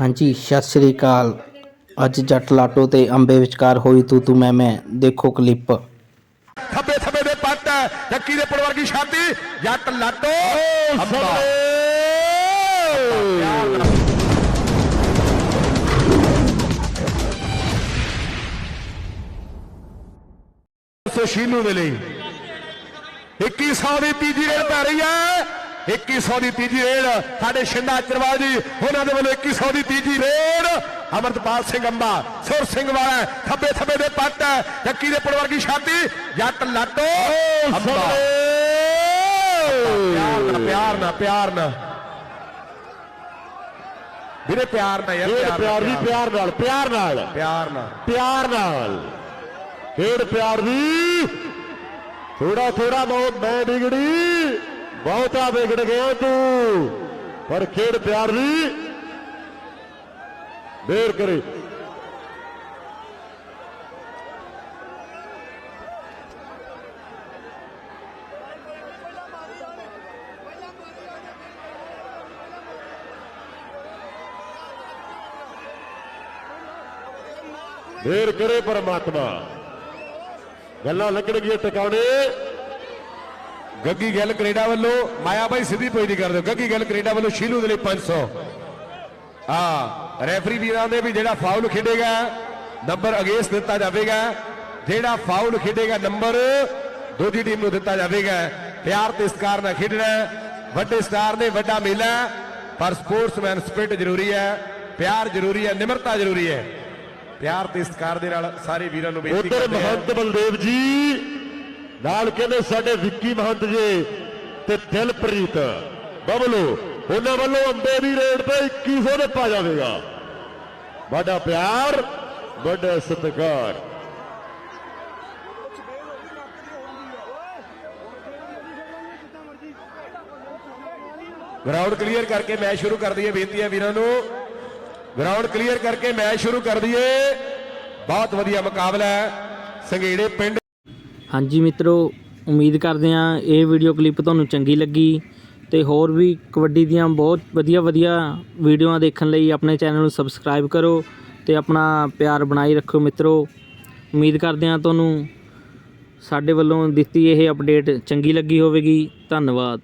ਹਾਂਜੀ ਸਤਿ ਸ੍ਰੀ ਅਕਾਲ। ਅੱਜ ਜੱਟ ਲਾਟੋ ਤੇ ਅੰਬੇ ਵਿਚਕਾਰ ਹੋਈ ਤੂੰ ਤੂੰ ਮੈਂ ਮੈਂ। ਦੇਖੋ ਕਲਿੱਪ। ਥੱਬੇ ਥੱਬੇ ਦੇ ਪੱਟ ਜੱਕੀ ਦੇ ਪਰਿਵਾਰ ਦੀ ਸ਼ਾਦੀ ਜੱਟ ਲਾਟੋ। ਅੰਬਾ। ਸੋ ਸ਼ੀਨੂ ਦੇ ਲਈ 2100 ਦੀ ਤੀਜੀ ਰੇਡ ਪੈ ਰਹੀ ਹੈ। 2100 ਦੀ ਤੀਜੀ ਰੇਡ ਸਾਡੇ ਸ਼ਿੰਦਾ ਚਰਵਾਲ ਜੀ ਉਹਨਾਂ ਦੇ ਵੱਲੋਂ 2100 ਦੀ ਤੀਜੀ ਰੇਡ ਅਮਰਤਪਾਲ ਸਿੰਘ ਅੰਬਾ ਸੁਰ ਸਿੰਘ ਵਾਲਾ ਥੱਬੇ ਥੱਬੇ ਦੇ ਪੱਟ ਜੱਕੀ ਦੇ ਪਰਿਵਾਰ ਦੀ ਸ਼ਾਦੀ ਜੱਟ ਲਾਟੋ ਅੰਬਾ। ਪਿਆਰ ਨਾਲ ਪਿਆਰ ਨਾਲ ਵੀਰੇ ਪਿਆਰ ਨਾਲ ਯਾਰ ਪਿਆਰ ਨਾਲ, ਪਿਆਰ ਨਾਲ। ਪਿਆਰ ਨਾਲ ਪਿਆਰ ਨਾਲ। ਪਿਆਰ ਨਾਲ। ਖੇਡ ਪਿਆਰ ਦੀ। ਥੋੜਾ ਥੋੜਾ ਬਹੁਤ ਮੈਂ ਵਿਗੜੀ। ਬਹੁਤਾ ਵਿਗੜ ਗਿਆ ਤੂੰ ਪਰ ਖੇਡ ਪਿਆਰ ਦੀ ਦੇਰ ਕਰੇ। ਦੇਰ ਕਰੇ ਪਰਮਾਤਮਾ। ਗੱਲਾਂ ਲੱਗਣਗੀਆਂ ਟਿਕਾਣੇ। ਗੱਗੀ ਗੱਲ ਕੈਨੇਡਾ ਵੱਲੋਂ ਮਾਇਆ ਬਾਈ ਸਿੱਧੀ ਪੋਈ ਦੀ ਕਰ ਦਿਓ। ਗੱਗੀ ਗੱਲ ਕੈਨੇਡਾ ਵੱਲੋਂ ਸ਼ੀਲੂ ਦੇ ਲਈ 500 ਆ ਰੈਫਰੀ ਵੀਰਾਂ ਦੇ ਵੀ ਜਿਹੜਾ ਫਾਉਲ ਖੇਡੇਗਾ ਨੰਬਰ ਅਗੇਂਸਟ ਦਿੱਤਾ ਜਾਵੇਗਾ। ਜਿਹੜਾ ਫਾਉਲ ਖੇਡੇਗਾ ਨੰਬਰ ਦੂਜੀ ਟੀਮ ਨੂੰ ਦਿੱਤਾ ਜਾਵੇਗਾ। ਪਿਆਰ ਤੇ ਸਤਿਕਾਰ ਨਾਲ ਖੇਡਣਾ ਹੈ। ਵੱਡੇ ਸਟਾਰ ਨੇ ਵੱਡਾ ਮੇਲਾ ਹੈ, ਪਰ ਸਪੋਰਟਸਮੈਨ ਸਪਿਰਿਟ ਜ਼ਰੂਰੀ ਹੈ। ਪਿਆਰ ਜ਼ਰੂਰੀ ਹੈ ਨਿਮਰਤਾ ਜ਼ਰੂਰੀ ਹੈ। ਪਿਆਰ ਤੇ ਸਤਿਕਾਰ ਦੇ ਨਾਲ ਸਾਰੇ ਵੀਰਾਂ ਨੂੰ ਬੇਨਤੀ ਉਧਰ ਕਰਦੇ ਹਾਂ। ਮਹੰਤ ਬਲਦੇਵ ਜੀ ਨਾਲ ਕਹਿੰਦੇ ਸਾਡੇ ਵਿੱਕੀ ਮਹੰਤ ਜੀ ਤੇ ਦਿਲਪ੍ਰੀਤ। ਬਬਲੂ, ਉਹਨਾਂ ਵੱਲੋਂ ਅੰਬੇ ਦੀ ਰੇਡ ਤੇ 2100 ਦੇ ਪਾ ਜਾਵੇਗਾ। ਵੱਡਾ ਪਿਆਰ, ਵੱਡਾ ਸਤਿਕਾਰ। ਗਰਾਊਂਡ ਕਲੀਅਰ ਕਰਕੇ ਮੈਚ ਸ਼ੁਰੂ ਕਰ ਦਈਏ ਬੇਨਤੀ ਹੈ ਵੀਰਾਂ ਨੂੰ। ਗਰਾਊਂਡ ਕਲੀਅਰ ਕਰਕੇ ਮੈਚ ਸ਼ੁਰੂ ਕਰ ਦਈਏ। ਬਹੁਤ ਵਧੀਆ ਮੁਕਾਬਲਾ ਹੈ। ਸੰਘੇੜੇ ਪਿੰਡ ਹਾਂਜੀ ਮਿੱਤਰੋ, ਉਮੀਦ ਕਰਦੇ ਹਾਂ ਇਹ ਵੀਡੀਓ ਕਲਿੱਪ ਤੁਹਾਨੂੰ ਚੰਗੀ ਲੱਗੀ ਤੇ ਹੋਰ ਵੀ ਕਬੱਡੀ ਦੀਆਂ ਬਹੁਤ ਵਧੀਆ ਵਧੀਆ ਵੀਡੀਓਆਂ ਦੇਖਣ ਲਈ ਆਪਣੇ ਚੈਨਲ ਨੂੰ ਸਬਸਕ੍ਰਾਈਬ ਕਰੋ ਤੇ ਆਪਣਾ ਪਿਆਰ ਬਣਾਈ ਰੱਖੋ ਮਿੱਤਰੋ। ਉਮੀਦ ਕਰਦੇ ਹਾਂ ਤੁਹਾਨੂੰ ਸਾਡੇ ਵੱਲੋਂ ਦਿੱਤੀ ਇਹ ਅਪਡੇਟ ਚੰਗੀ ਲੱਗੀ ਹੋਵੇਗੀ। ਧੰਨਵਾਦ।